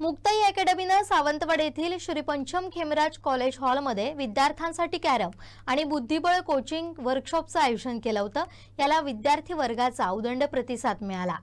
मुक्ताई अकॅडमीनं सावंतवाड येथील श्री पंचम खेमराज कॉलेज हॉलमध्ये विद्यार्थ्यांसाठी कॅरम आणि बुद्धिबळ कोचिंग वर्कशॉपचं आयोजन केलं होतं. याला विद्यार्थी वर्गाचा उदंड प्रतिसाद मिळाला.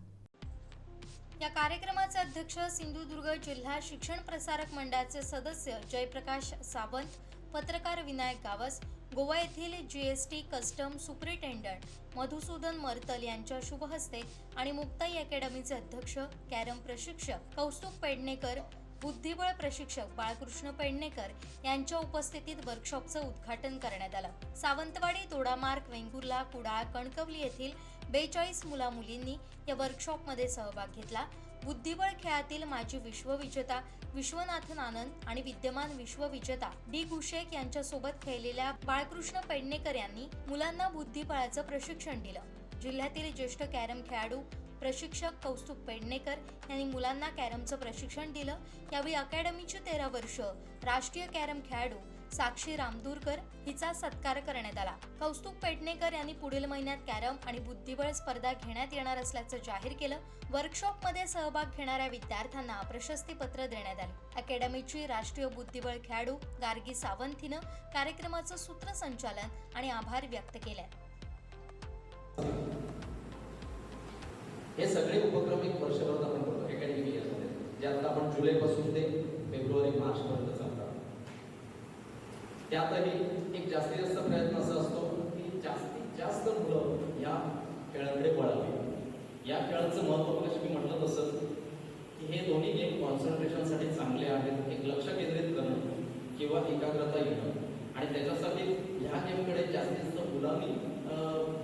या कार्यक्रमाचे अध्यक्ष सिंधुदुर्ग जिल्हा शिक्षण प्रसारक मंडळाचे सदस्य जयप्रकाश सावंत पत्रकार विनायक गावस गोवा येथील G S T custom superintendent Madhusudan Martal यांच्या शुभहस्ते आणि मुक्ताई अकॅडमीचे अध्यक्ष कॅरम प्रशिक्षक कौस्तुभ पेडणेकर बुद्धिबळ प्रशिक्षक बाळकृष्ण पेडणेकर यांच्या उपस्थितीत वर्कशॉपचं उद्घाटन करण्यात आलं. सावंतवाडी दोडामार्ग वेंगुर्ला कुडाळ कणकवली येथील बेचाळीस मुला मुलींनी या वर्कशॉपमध्ये सहभाग घेतला. बुद्धिबळ खेळातील माजी विश्वविजेता विश्वनाथन आनंद आणि विद्यमान विश्वविजेता डी गुशेक यांच्यासोबत खेळलेल्या बाळकृष्ण पेडणेकर यांनी मुलांना बुद्धिबळाचं प्रशिक्षण दिलं. जिल्ह्यातील ज्येष्ठ कॅरम खेळाडू प्रशिक्षक कौस्तुभ पेडणेकर यांनी मुलांना कॅरमचं प्रशिक्षण दिलं. यावेळी अकॅडमीची तेरा वर्ष राष्ट्रीय कॅरम खेळाडू साक्षी रामदूरकर हिचा सत्कार करण्यात आला. कौस्तुभ पेडणेकर यांनी पुढील महिन्यात कॅरम आणि बुद्धिबळ स्पर्धा घेण्यात येणार असल्याचं जाहीर केलं. वर्कशॉपमध्ये सहभाग घेणाऱ्या विद्यार्थ्यांना प्रशस्ती पत्र देण्यात आले. अकॅडमीची राष्ट्रीय बुद्धिबळ खेळाडू गार्गी सावंत हिनं कार्यक्रमाचं सूत्रसंचालन आणि आभार व्यक्त केले हे सगळे उपक्रम एक वर्षभर आपण करतो. अकॅडमिक जे आता आपण जुलैपासून ते फेब्रुवारी मार्चपर्यंत त्यातही एक जास्तीत जास्त प्रयत्न असा असतो की जास्तीत जास्त मुलं या खेळाकडे वळावी. या खेळाचं महत्त्व कशी मी म्हटलं तसं की हे दोन्ही गेम कॉन्सन्ट्रेशनसाठी चांगले आहेत एक लक्ष केंद्रित करणं किंवा एकाग्रता येणं आणि त्याच्यासाठी ह्या गेमकडे जास्तीत जास्त मुलांनी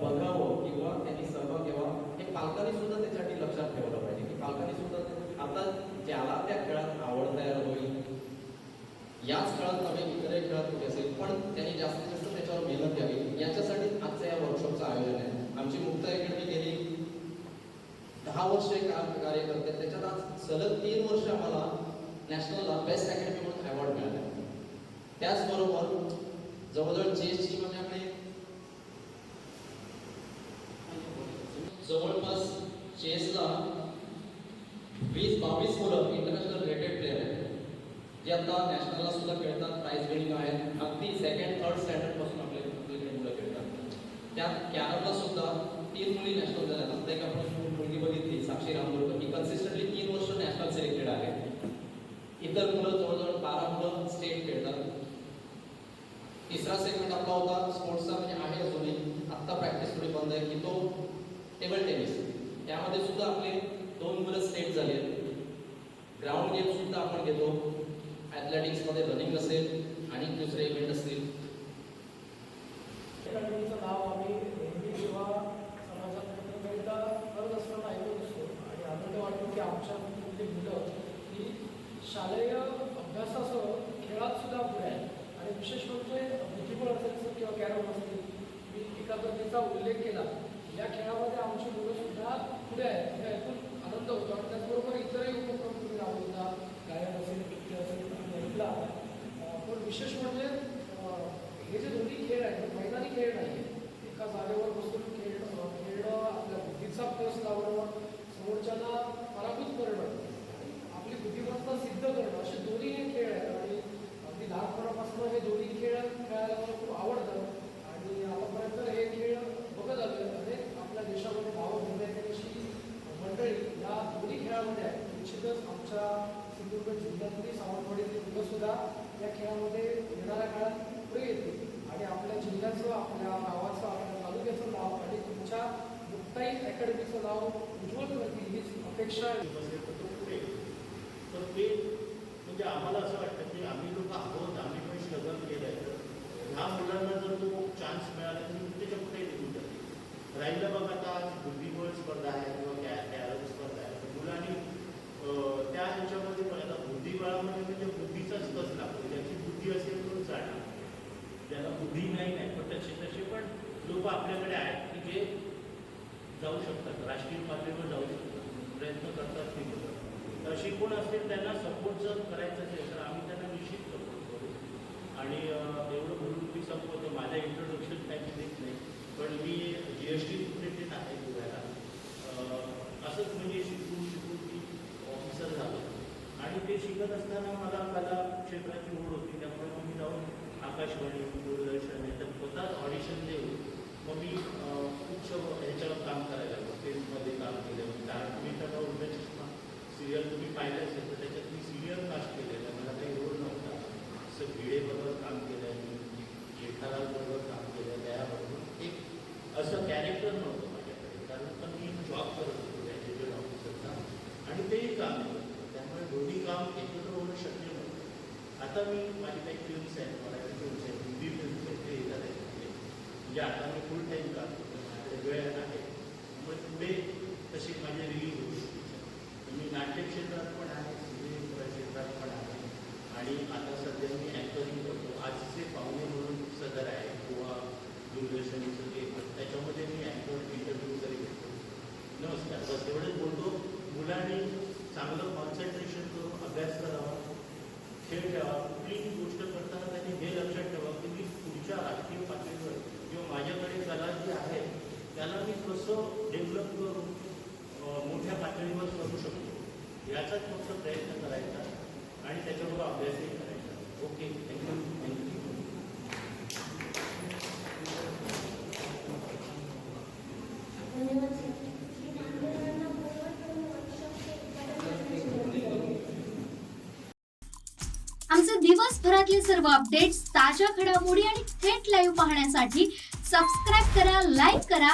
बघावं किंवा त्यांनी सहभाग घ्यावा हे पालकांनी सुद्धा त्याच्यासाठी लक्षात ठेवलं पाहिजे. की पालकांनी सुद्धा आता ज्याला त्या खेळात आवड तयार होईल याच काळात नव्हे इतरही खेळात कुठे असेल पण त्यांनी जास्तीत जास्त त्याच्यावर मेहनत द्यावी याच्यासाठी आजचं या वर्कशॉपचं आयोजन आहे. आमची मुक्त अकॅडमी गेली. दहा वर्ष एक काम कार्य करते. त्याच्यात आज सलग तीन वर्ष आम्हाला नॅशनलला बेस्ट अकॅडमी म्हणून अवॉर्ड मिळाला. त्याचबरोबर जवळजवळ चेसची माझ्याकडे जवळपास चेसला वीस बावीस मुलं इंटरनॅशनल रेटेड प्लेयर जे आता नॅशनलला सुद्धा खेळतात प्राइज विनिंग आहेत. अगदी सेकंड थर्ड स्टँडर्डपासून आपले मुलं खेळतात. त्यात कॅरमला सुद्धा तीन मुली नॅशनल झाल्या आता एक आपण मुलगी बघितली साक्षी रामदुर्ग ही कन्सिस्टंटली तीन वर्ष नॅशनल सिलेक्टेड आहे. इतर मुलं जवळजवळ बारा मुलं स्टेट खेळतात. तिसरा सेगमेंट आपला होता स्पोर्ट्सचा म्हणजे आहे अजूनही आत्ता प्रॅक्टिस थोडी बंद आहे की तो टेबल टेनिस त्यामध्ये सुद्धा आपले दोन मुलं स्टेट झाले. ग्राउंड गेम सुद्धा आपण घेतो. ॲथलेटिक्समध्ये रनिंग असेल आणि दुसरे इव्हेंट असतील अकॅडमीचं नाव आम्ही नेहमी किंवा समाजात करत असताना ऐकत असतो आणि आनंद वाटतो की आमच्या मुलं ही शालेय अभ्यासासह खेळात सुद्धा पुढे आहे आणि विशेष म्हणजे बुद्धिबळ असेल किंवा कॅरम असतील. मी एकाग्रतेचा उल्लेख केला. या खेळामध्ये आमची मुलं सुद्धा पुढे आहेत. हे ऐकून आनंद होतो आणि त्याचबरोबर इतरही उपक्रम तुम्ही राबवता गायन असेल अं, पण विशेष म्हणजे अं, हे जे दोन्ही खेळ आहेत हे मैदानी खेळ नाही आहेत एका जागेवर बसून खेळ अं, खेळणं आपल्या बुद्धीचा प्लस लावणं समोरच्याला पराभूत करणं आणि आपली बुद्धिमत्ता सिद्ध करणं असे दोन्ही हे खेळ आहेत आणि अगदी लहानपणापासून हे दोन्ही खेळ खेळायला मला खूप आवडतं आणि आतापर्यंत हे खेळ बघत आलो अनेक आपल्या देशामध्ये नावं घेण्यात अशी मंडळी या दोन्ही खेळामध्ये आहे निश्चितच आमच्या सिंधुदुर्ग जिल्ह्यातली सावंतवाडीतली मुलं सुद्धा या खेळामध्ये येणाऱ्या काळात पुढे येतील. आणि आपल्या जिल्ह्याचं आपल्या गावाचं आपल्या तालुक्याचं नाव आणि तुमच्या मुक्ताई अकॅडमीचं नाव उज्ज्वल करतील हीच अपेक्षा तर ते म्हणजे आम्हाला असं वाटतं की आम्ही लोक आहोत आम्ही पण स्ट्रगल केलं आहे तर ह्या मुलांना जर तो चान्स मिळाला तर मी त्याच्या पुढे निघून जाते राहिलं बघ आता बुद्धिबळ स्पर्धा आहे किंवा कॅ कॅरम स्पर्धा आहे तर मुलांनी अं, त्या ह्याच्यामध्ये पण आता बुद्धिबळामध्ये म्हणजे बुद्धीचाच कस लागतो ज्याची बुद्धी असेल तो जाणार ज्याला बुद्धी नाही नाही पण तसे तसे पण लोक आपल्याकडे आहेत की जे जाऊ शकतात. राष्ट्रीय पातळीवर जाऊ शकतात. प्रयत्न करतात ते लोकं. अशी कोण असतील त्यांना सपोर्ट जर करायचं असेल तर आम्ही त्यांना निश्चित सपोर्ट करू. आणि एवढं बोलून मी संपवतो. माझ्या इंट्रोडक्शन काही देत नाही. पण मी जी एस टी सुप्रिटेंडेंट आहे गोव्याला असंच म्हणजे शिकून शिकून मी ऑफिसर झालो. आणि ते शिकत असताना मला मला क्षेत्राची ओढ होती त्यामुळे मग मी जाऊन आकाशवाणी दूरदर्शन याच्यात स्वतःच ऑडिशन देऊन मग मी उच्च ह्याच्यावर काम करायला लागलो टेन्समध्ये काम केलं मी त्याला मेहता चष्मा सिरियल तुम्ही पाहिलं असेल तर त्याच्यात मी सिरियल कास्ट केलेलं मला काही रोल नव्हता. असं भिडेबरोबर काम केलं मी जेठालालबरोबर काम केलं त्याबरोबर एक असं कॅरेक्टर नव्हतं माझ्याकडे. कारण पण मी जॉब करत होतो गॅजेटेड ऑफिसरचा आणि तेही काम करत त्यामुळे दोन्ही काम एकत्र होणं शक्य आता मी माझे काही फिल्म्स आहेत मराठी फिल्म्स आहेत हिंदी फिल्म्स आहेत ते येतात म्हणजे आता मी फुल टाईम काम करतो माझ्याकडे वेळ आहे. मग पुढे तशी माझे रिलीज होऊ शकते. तर मी नाट्य क्षेत्रात पण आहे सिनेमा क्षेत्रात पण आहे. आणि आता सध्या मी ॲक्टरिंग करतो. आजचे पाहुणे म्हणून सदर आहे किंवा दूरदर्शनचं ते त्याच्यामध्ये मी ॲक्टर इंटरव्ह्यू वगैरे घेतो नमस्कार बस एवढंच बोलतो मुलांनी चांगलं कॉन्सन्ट्रेशन करून अभ्यास करावा खेळ ठेवा कुठलीही गोष्ट करताना त्यांनी हे लक्षात ठेवा की मी पुढच्या राष्ट्रीय पातळीवर किंवा माझ्याकडे कला जी आहे त्याला मी कसं डेव्हलप करून मोठ्या पातळीवर करू शकतो. याचाच फक्त प्रयत्न करायचा आणि त्याच्याबरोबर अभ्यासही करायचा. ओके थँक्यू थँक्यू आमचे दिवसभरातले सर्व अपडेट्स ताज्या घडामोडी आणि थेट लाईव्ह पाहण्यासाठी सबस्क्राईब करा लाईक करा